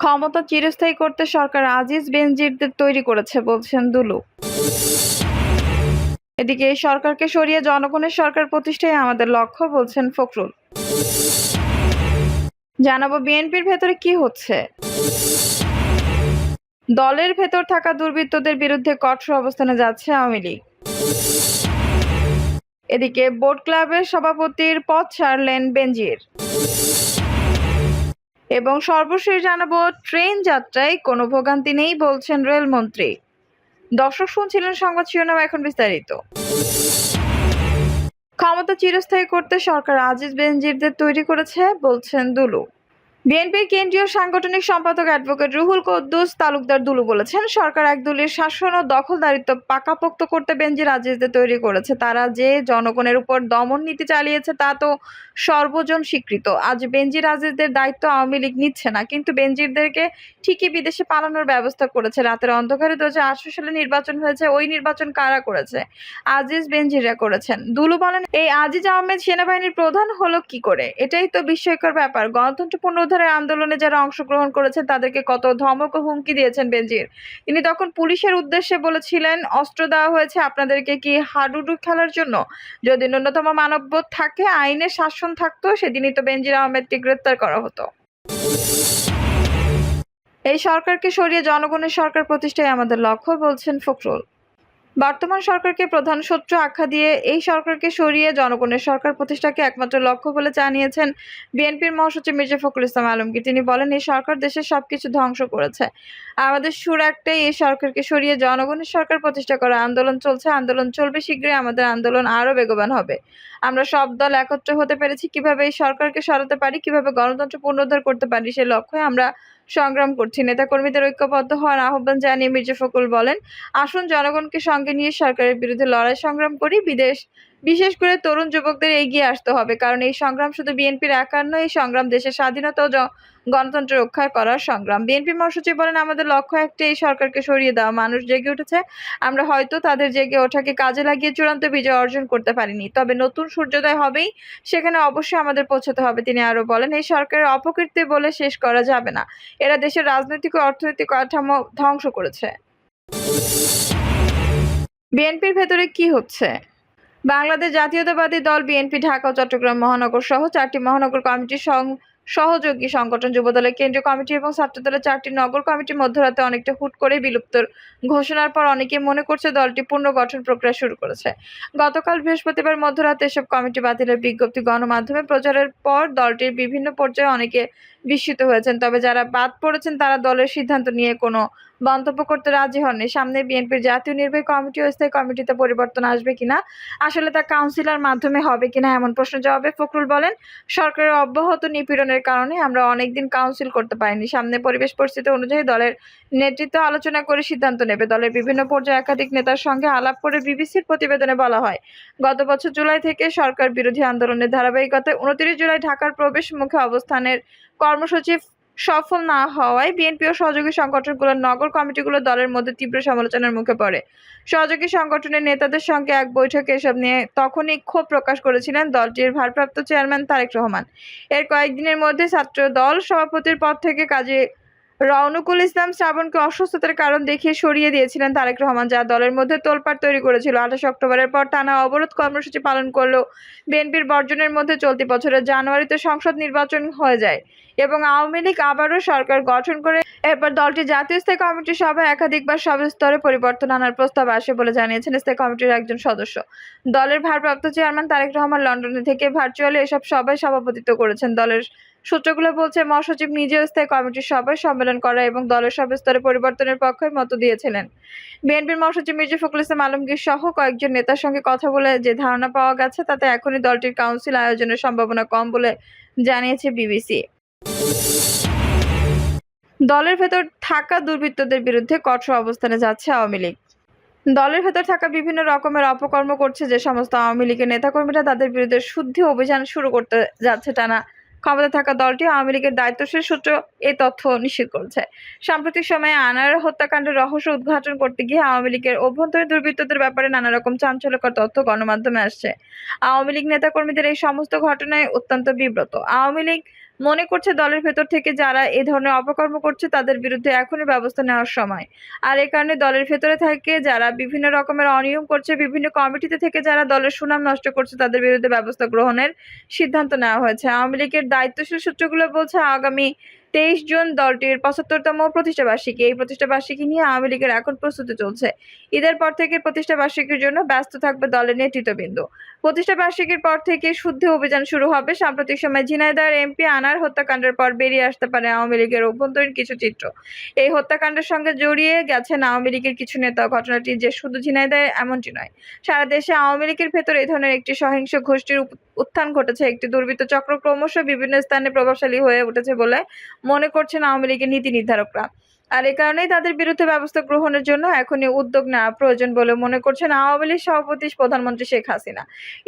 ক্ষমতা চিরস্থায়ী করতে সরকার আজিজ বেনজিরদের তৈরি করেছে, বলছেন দুলু। এদিকে সরকারকে সরিয়ে জনগণের সরকার প্রতিষ্ঠায় আমাদের লক্ষ্য, বলছেন ফখরুল। জানাব বিএনপির ভেতরে কি হচ্ছে। দলের ভেতর থাকা দুর্বৃত্তদের বিরুদ্ধে কঠোর অবস্থানে যাচ্ছে আওয়ামী লীগ। এদিকে বোট ক্লাবের সভাপতির পথ ছাড়লেন বেনজির। এবং সর্বশেষ জানাব, ট্রেন যাত্রায় কোনো ভোগান্তি নেই বলছেন রেলমন্ত্রী। দর্শক শুনছিলেন সংবাদ শিরোনাম এখন বিস্তারিত। ক্ষমতা চিরস্থায়ী করতে সরকার আজিজ বেনজিরদের তৈরি করেছে, বলছেন দুলু। বিএনপির কেন্দ্রীয় সাংগঠনিক সম্পাদক অ্যাডভোকেট রুহুল কদ্দুস তালুকদার দুলু বলেছেন, সরকার একদলীয় শাসন ও দখলদারিত্ব পাকাপোক্ত করতে বেনজির আজিজদের তৈরি করেছে। তারা যে জনগণের উপর দমন নীতি চালিয়েছে, তা তো সর্বজন স্বীকৃত। আজ বেনজির আজিজদের দায়িত্ব আওয়ামী লীগ নিচ্ছে না, কিন্তু বেনজিরদেরকে ঠিকই বিদেশে পালানোর ব্যবস্থা করেছে। রাতের অন্ধকারে দু হাজার আঠারো সালে নির্বাচন হয়েছে, ওই নির্বাচন কারা করেছে? আজিজ বেনজিরা করেছেন। দুলু বলেন, এই আজিজ আহমেদ সেনাবাহিনীর প্রধান হলো কি করে? এটাই তো বিস্ময়কর ব্যাপার। গণতন্ত্র পুনরুদ্ধারের আন্দোলনে যারা অংশগ্রহণ করেছেন তাদেরকে কত ধমক ও হুমকি দিয়েছেন বেনজির। তিনি তখন পুলিশের উদ্দেশ্যে বলেছিলেন, অস্ত্র দেওয়া হয়েছে আপনাদেরকে কি হাডুডু খেলার জন্য? যদি ন্যূনতম মানববোধ থাকে, আইনের শাসন থাকতো, সেদিনই তো বেনজির আহমেদকে গ্রেপ্তার করা হতো। এই সরকারকে সরিয়ে জনগণের সরকার প্রতিষ্ঠাই আমাদের লক্ষ্য, বলছেন ফখরুল। বর্তমান সরকারকে প্রধান শত্রু আখ্যা দিয়ে এই সরকারকে সরিয়ে জনগণের সরকার প্রতিষ্ঠাকে একমাত্র লক্ষ্য বলে জানিয়েছেন বিএনপির মহাসচিব মির্জা ফখরুল ইসলাম আলমগীর। তিনি বলেন, এই সরকার দেশের সবকিছু ধ্বংস করেছে। আমাদের সুর একটাই, এই সরকারকে সরিয়ে জনগণের সরকার প্রতিষ্ঠা করা। আন্দোলন চলছে, আন্দোলন চলবে শীঘ্রই, আমাদের আন্দোলন আরও বেগবান হবে। আমরা সব দল একত্র হতে পেরেছি, কীভাবে এই সরকারকে সরাতে পারি, কীভাবে গণতন্ত্র পুনরুদ্ধার করতে পারি সেই লক্ষ্যে আমরা সংগ্রাম করছি। নেতাকর্মীদের ঐক্যবদ্ধ হওয়ার আহ্বান জানিয়ে মির্জা ফখরুল বলেন, আসুন জনগণকে সঙ্গে নিয়ে সরকারের বিরুদ্ধে লড়াই সংগ্রাম করি, বিদেশ বিশেষ করে তরুণ যুবকদের এগিয়ে আসতে হবে, কারণ এই সংগ্রাম শুধু বিএনপির একার নয়, এই সংগ্রাম দেশের স্বাধীনতা ও গণতন্ত্র রক্ষা করার সংগ্রাম। বিএনপি মহাসচিব বলেন, আমাদের লক্ষ্য একটা এই সরকারকে সরিয়ে দেওয়া। মানুষ জেগে উঠেছে। আমরা হয়তো তাদের জেগে ওঠাকে কাজে লাগিয়ে চূড়ান্ত বিজয় অর্জন করতে পারিনি। তবে নতুন সূর্যোদয় হবেই। সেখানে অবশ্যই আমাদের পৌঁছতে হবে, তিনি আরও বলেন। এই সরকারের অপকীর্তি বলে শেষ করা যাবে না। এরা দেশের রাজনৈতিক ও অর্থনৈতিক কাঠামো ধ্বংস করেছে। বিএনপির ভেতরে কি হচ্ছে? বাংলাদেশ জাতীয়তাবাদী দল বিএনপি, ঢাকা ও চট্টগ্রাম মহানগর সহ চারটি মহানগর কমিটির সহযোগী সংগঠন যুবদলের কেন্দ্রীয় কমিটি এবং ছাত্রদলের চারটি নগর কমিটি মধ্যরাতে অনেকটা হুট করে বিলুপ্তর ঘোষণার পর অনেকে মনে করছে দলটি পুনর্গঠন প্রক্রিয়া শুরু করেছে। গতকাল বৃহস্পতিবার মধ্যরাতে এসব কমিটি বাতিলের বিজ্ঞপ্তি গণমাধ্যমে প্রচারের পর দলটির বিভিন্ন পর্যায়ে অনেকে বিস্মিত হয়েছেন। তবে যারা বাদ পড়েছেন, তারা দলের সিদ্ধান্ত নিয়ে কোনো মন্তব্য করতে রাজি হননি। সামনে বিএনপির জাতীয় নির্বাহী কমিটি ও স্থায়ী কমিটিতে পরিবর্তন আসবে কিনা আসলে তা কাউন্সিলর মাধ্যমে হবে কিনা এমন প্রশ্ন জবাবে ফখরুল বলেন, সরকারের অব্যাহত নিপীড়নের কারণে আমরা অনেকদিন কাউন্সিল করতে পারিনি। সামনে পরিবেশ পরিস্থিতি অনুযায়ী দলের নেতৃত্ব আলোচনা করে সিদ্ধান্ত নেবে। দলের বিভিন্ন পর্যায়ে একাধিক নেতার সঙ্গে আলাপ করে বিবিসির প্রতিবেদনে বলা হয়, গত বছর জুলাই থেকে সরকার বিরোধী আন্দোলনের ধারাবাহিকতায় উনত্রিশ জুলাই ঢাকার প্রবেশ মুখে অবস্থানের কর্মসূচি সফল না হওয়ায় বিএনপি ও সহযোগী সংগঠনগুলোর নগর কমিটিগুলো দলের মধ্যে তীব্র সমালোচনার মুখে পড়ে। সহযোগী সংগঠনের নেতাদের সঙ্গে এক বৈঠকে এসব নিয়ে তখনই ক্ষোভ প্রকাশ করেছিলেন দলটির ভারপ্রাপ্ত চেয়ারম্যান তারেক রহমান। এর কয়েকদিনের মধ্যে ছাত্র দল সভাপতির পদ থেকে কাজে রওনকুল ইসলাম শ্রাবণকে অসুস্থতার কারণ দেখিয়ে সরিয়ে দিয়েছিলেন তারেক রহমান, যা দলের মধ্যে তোলপাড় তৈরি করেছিল। আঠাশ অক্টোবরের পর টানা অবরোধ কর্মসূচি পালন করলেও বিএনপির বর্জনের মধ্যে চলতি বছরের জানুয়ারিতে সংসদ নির্বাচন হয়ে যায়। এবং আওয়ামী লীগ আবারও সরকার গঠন করে এরপর দলটি জাতীয় স্থায়ী কমিটির সভায় একাধিকবার সব স্তরে পরিবর্তন আনার প্রস্তাব আসে বলে জানিয়েছেন স্থায়ী কমিটির একজন সদস্য। দলের ভারপ্রাপ্ত চেয়ারম্যান তারেক রহমান লন্ডনে থেকে ভার্চুয়ালি এসব সভায় সভাপতিত্ব করেছেন। দলের সূত্রগুলো বলছে, মহাসচিব নিজেও স্থায়ী কমিটির সভায় সম্মেলন করা এবং দলের সব স্তরে পরিবর্তনের পক্ষে মত দিয়েছিলেন। বিএনপির মহাসচিব মির্জা ফখরুল ইসলাম আলমগীর সহ কয়েকজন নেতার সঙ্গে কথা বলে যে ধারণা পাওয়া গেছে, তাতে এখনই দলটির কাউন্সিল আয়োজনের সম্ভাবনা কম বলে জানিয়েছে বিবিসি। দলের ভেতর থাকা দুর্বৃত্তদের বিরুদ্ধে কঠোর অবস্থানে যাচ্ছে আওয়ামী লীগ। দলের ভেতর থাকা বিভিন্ন রকমের অপকর্ম করছে যে সমস্ত আওয়ামী লীগের নেতাকর্মীরা, তাদের বিরুদ্ধে শুদ্ধি অভিযান শুরু করতে যাচ্ছে টানা ক্ষমতা থাকা দলটি আওয়ামী লীগের দায়িত্বশীল সূত্র এই তথ্য নিশ্চিত করেছে। সাম্প্রতিক সময়ে আনার হত্যাকাণ্ডের রহস্য উদ্ঘাটন করতে গিয়ে আওয়ামী লীগের অভ্যন্তরীণ দুর্বৃত্তদের ব্যাপারে নানা রকম চাঞ্চল্যকর তথ্য গণমাধ্যমে আসছে। আওয়ামী লীগ নেতাকর্মীদের এই সমস্ত ঘটনায় অত্যন্ত বিব্রত। আওয়ামী লীগ মনে করছে দলের ভেতর থেকে যারা এ ধরনের অপকর্ম করছে, তাদের বিরুদ্ধে এখনই ব্যবস্থা নেওয়ার সময়। আর এ কারণে দলের ভেতরে থেকে যারা বিভিন্ন রকমের অনিয়ম করছে, বিভিন্ন কমিটিতে থেকে যারা দলের সুনাম নষ্ট করছে, তাদের বিরুদ্ধে ব্যবস্থা গ্রহণের সিদ্ধান্ত নেওয়া হয়েছে। আওয়ামী লীগের দায়িত্বশীল সূত্রগুলো বলছে, আগামী তেইশ জুন দলটির পঁচাত্তরতম প্রতিষ্ঠা বার্ষিকী। এই প্রতিষ্ঠা বার্ষিকী নিয়ে আওয়ামী লীগের এখন প্রস্তুতি চলছে। ঈদের পর থেকে প্রতিষ্ঠা বার্ষিকীর জন্য ব্যস্ত থাকবে দলের নেতৃত্ববৃন্দ। প্রতিষ্ঠা বার্ষিকীর পর থেকে শুদ্ধি অভিযান শুরু হবে। সাম্প্রতিক সময় ঝিনাইদার এমপি আনার হত্যাকাণ্ডের পর বেরিয়ে আসতে পারে আওয়ামী লীগের অভ্যন্তরীণ কিছু চিত্র। এই হত্যাকাণ্ডের সঙ্গে জড়িয়ে গেছেন আওয়ামী লীগের কিছু নেতা। ঘটনাটি যে শুধু ঝিনাইদহে এমনটি নয়, সারা দেশে আওয়ামী লীগের ভেতর এই ধরনের একটি সহিংস গোষ্ঠীর উত্থান ঘটেছে। একটি দুর্বৃত্ত চক্র ক্রমশ বিভিন্ন স্থানে প্রভাবশালী হয়ে উঠেছে বলে মনে করছেন আওয়ামী লীগের নীতি নির্ধারকরা। আর এ কারণেই তাদের বিরুদ্ধে ব্যবস্থা গ্রহণের জন্য এখনই উদ্যোগ নেওয়া প্রয়োজন বলে মনে করছেন আওয়ামী লীগ সভাপতি প্রধানমন্ত্রী শেখ হাসিনা।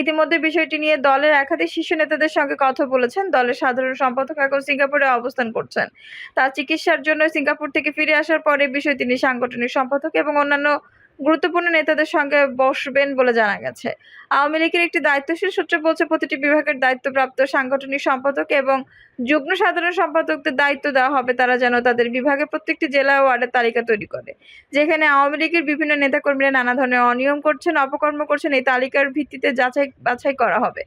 ইতিমধ্যে বিষয়টি নিয়ে দলের একাধিক শীর্ষ নেতাদের সঙ্গে কথা বলেছেন। দলের সাধারণ সম্পাদক এখন সিঙ্গাপুরে অবস্থান করছেন। তার চিকিৎসার জন্য সিঙ্গাপুর থেকে ফিরে আসার পরে বিষয়ে তিনি সাংগঠনিক সম্পাদক এবং অন্যান্য গুরুত্বপূর্ণ নেতাদের সঙ্গে বসবেন বলে জানা গেছে। আওয়ামী লীগের একটি দায়িত্বশীল সূত্র বলছে, প্রতিটি বিভাগের দায়িত্বপ্রাপ্ত সাংগঠনিক সম্পাদক এবং যুগ্ম সাধারণ সম্পাদকদের দায়িত্ব দেওয়া হবে, তারা যেন তাদের বিভাগে প্রত্যেকটি জেলা ওয়ার্ডের তালিকা তৈরি করে। যেখানে আওয়ামী লীগের বিভিন্ন নেতাকর্মীরা নানা ধরনের অনিয়ম করছেন, অপকর্ম করছেন, এই তালিকার ভিত্তিতে যাচাই বাছাই করা হবে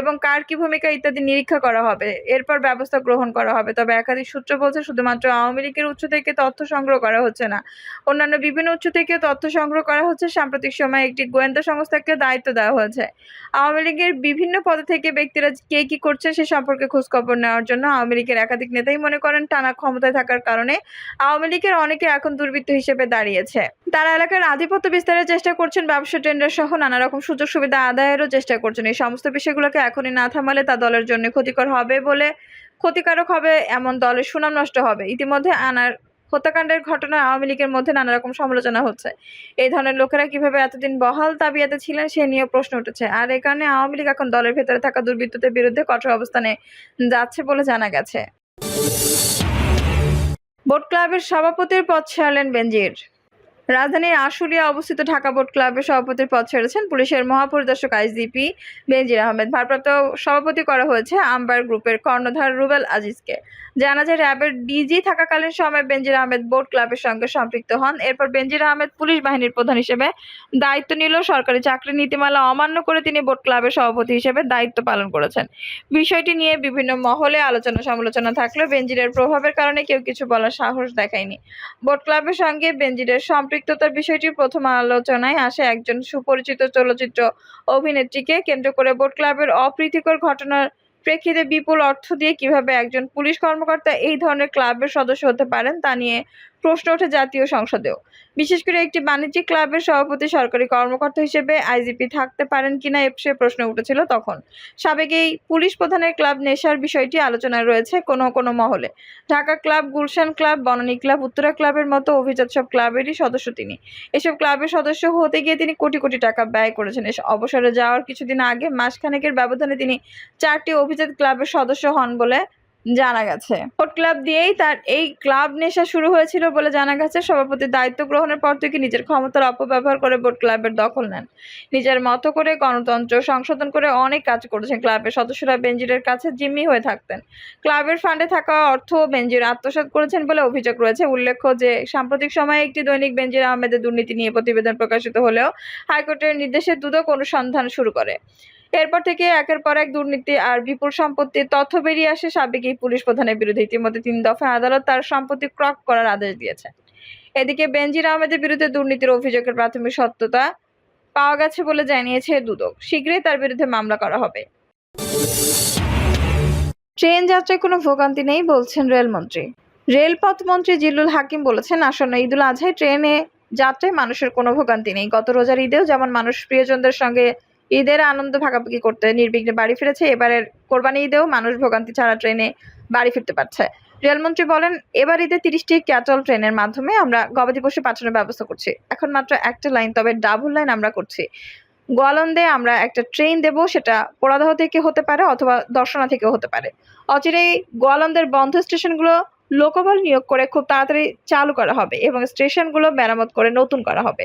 এবং কার কি ভূমিকা ইত্যাদি নিরীক্ষা করা হবে। এরপর ব্যবস্থা গ্রহণ করা হবে। তবে একাধিক সূত্র বলছে, শুধুমাত্র আওয়ামী লীগের উৎস থেকে তথ্য সংগ্রহ করা হচ্ছে না। অন্যান্য বিভিন্ন উৎস থেকে তথ্য সংগ্রহ করা হচ্ছে। সাম্প্রতিক সময়ে একটি গোয়েন্দা সংস্থাকে দায়িত্ব দেওয়া হয়েছে। আওয়ামী লীগের বিভিন্ন পদে থেকে ব্যক্তিরা কে কি করছে সে সম্পর্কে খোঁজখবর নেওয়ার জন্য আওয়ামী লীগের একাধিক নেতাই মনে করেন টানা ক্ষমতায় থাকার কারণে আওয়ামী লীগের অনেকে এখন দুর্বৃত্ত হিসেবে দাঁড়িয়েছে। তারা এলাকার আধিপত্য বিস্তারের চেষ্টা করছেন, ব্যবসা টেন্ডার সহ নানা রকম সুযোগ সুবিধা আদায়েরও চেষ্টা করছেন। এই সমস্ত বিষয়গুলোকে এখনই না থামালে তা দলের জন্য ক্ষতিকর হবে বলে ক্ষতিকারক হবে এমন দলের সুনাম নষ্ট হবে। ইতিমধ্যে আনার হত্যাকাণ্ডের ঘটনায় আওয়ামী লীগের মধ্যে নানা রকম সমালোচনা হচ্ছে। এই ধরনের লোকেরা কীভাবে এতদিন বহাল তাবিয়াতে ছিলেন সে নিয়ে প্রশ্ন উঠেছে। আর এ কারণে আওয়ামী লীগ এখন দলের ভেতরে থাকা দুর্বৃত্তদের বিরুদ্ধে কঠোর অবস্থানে যাচ্ছে বলে জানা গেছে। বোট ক্লাবের সভাপতির পদ ছাড়লেন বেনজির। রাজধানীর আশুলিয়া অবস্থিত ঢাকা বোট ক্লাবের সভাপতির পদ ছেড়েছেন পুলিশের মহাপরিদর্শক আইজিপি বেনজির আহমেদ। ভারপ্রাপ্ত সভাপতি করা হয়েছে আম্বার গ্রুপের কর্ণধার রুবেল আজিজকে। জানা যায়, র্যাবের ডিজি থাকাকালীন সময় বেনজির আহমেদ বোর্ড ক্লাবের সঙ্গে সম্পৃক্ত হন। এরপর বেনজির আহমেদ পুলিশ বাহিনীর প্রধান হিসেবে দায়িত্ব নিল। সরকারি চাকরি নীতিমালা অমান্য করে তিনি বোর্ড ক্লাবের সভাপতি হিসেবে দায়িত্ব পালন করেছেন। বিষয়টি নিয়ে বিভিন্ন মহলে আলোচনা সমালোচনা থাকলেও বেনজিরের প্রভাবের কারণে কেউ কিছু বলার সাহস দেখায়নি। বোর্ড ক্লাবের সঙ্গে বেনজিরের সম্পৃক্ততার বিষয়টি প্রথম আলোচনায় আসে একজন সুপরিচিত চলচ্চিত্র অভিনেত্রীকে কেন্দ্র করে বোট ক্লাবের অপ্রীতিকর ঘটনার প্রেক্ষিতে বিপুল অর্থ দিয়ে কীভাবে একজন পুলিশ কর্মকর্তা এই ধরনের ক্লাবের সদস্য হতে পারেন তা নিয়ে প্রশ্ন ওঠে জাতীয় সংসদেও। বিশেষ করে একটি বাণিজ্যিক ক্লাবের সভাপতি সরকারি কর্মকর্তা হিসেবে আইজিপি থাকতে পারেন কিনা সে প্রশ্ন উঠেছিল তখন। সাবেক এই পুলিশ প্রধানের ক্লাব নেশার বিষয়টি আলোচনায় রয়েছে কোনো কোনো মহলে। Dhaka club, Gulshan club, Banani club, Uttara ক্লাবের মতো অভিজাত সব ক্লাবেরই সদস্য তিনি। এসব ক্লাবের সদস্য হতে গিয়ে তিনি কোটি কোটি টাকা ব্যয় করেছেন। অবসরে যাওয়ার কিছুদিন আগে মাসখানেকের ব্যবধানে তিনি চারটি অভিজাত ক্লাবের সদস্য হন বলে জানা গেছে। ভোট ক্লাব দিয়েই তার এই ক্লাব নেশা শুরু হয়েছিল বলে জানা গেছে। সভাপতির দায়িত্ব গ্রহণের পর থেকে নিজের ক্ষমতার অপব্যবহার করে ভোট ক্লাবের দখল নেন। নিজের মতো করে গণতন্ত্র সংশোধন করে অনেক কাজ করেছেন ক্লাবের সদস্যরা। বেঞ্জিরের কাছে জিম্মি হয়ে থাকতেন। ক্লাবের ফান্ডে থাকা অর্থ বেঞ্জির আত্মসাৎ করেছেন বলে অভিযোগ রয়েছে। উল্লেখ্য যে, সাম্প্রতিক সময়ে একটি দৈনিক বেঞ্জির আহমেদের দুর্নীতি নিয়ে প্রতিবেদন প্রকাশিত হলেও হাইকোর্টের নির্দেশে দুদক অনুসন্ধান শুরু করে। এরপর থেকে একের পর এক দুর্নীতি আর বিপুল সম্পত্তির তথ্য বেরিয়ে আসে সাবেক এই পুলিশ প্রধানের বিরুদ্ধে। ইতিমধ্যে তিন দফায় আদালত তার সম্পত্তি ক্রক করার আদেশ দিয়েছে। এদিকে বেনজির আহমেদের বিরুদ্ধে দুর্নীতির অভিযোগের প্রাথমিক সত্যতা পাওয়া গেছে বলে জানিয়েছে দুদক। শীঘ্রই তার বিরুদ্ধে মামলা করা হবে। ট্রেন যাত্রায় কোনো ভোগান্তি নেই বলছেন রেলমন্ত্রী। রেলপথ মন্ত্রী জিল্লুল হাকিম বলেছেন, আসন্ন ঈদুল আজহায় ট্রেনে যাত্রায় মানুষের কোনো ভোগান্তি নেই। গত রোজার ঈদেও যেমন মানুষ প্রিয়জনদের সঙ্গে ঈদের আনন্দ ভাগাভাগি করতে নির্বিঘ্নে বাড়ি ফিরেছে। এবারের কোরবানি ঈদেও মানুষ ভোগান্তি ছাড়া ট্রেনে বাড়ি ফিরতে পারছে। রেলমন্ত্রী বলেন, এবার ঈদে তিরিশটি ক্যাটল ট্রেনের মাধ্যমে আমরা গবাদি পশু পাঠানোর ব্যবস্থা করছি। এখন মাত্র একটা লাইন, তবে ডাবল লাইন আমরা করছি। গোয়ালন্দে আমরা একটা ট্রেন দেব, সেটা পোড়াদহ থেকে হতে পারে অথবা দর্শনা থেকেও হতে পারে। অচিরেই গোয়ালন্দের বন্ধ স্টেশনগুলো লোকবল নিয়োগ করে খুব তাড়াতাড়ি চালু করা হবে এবং স্টেশনগুলো মেরামত করে নতুন করা হবে।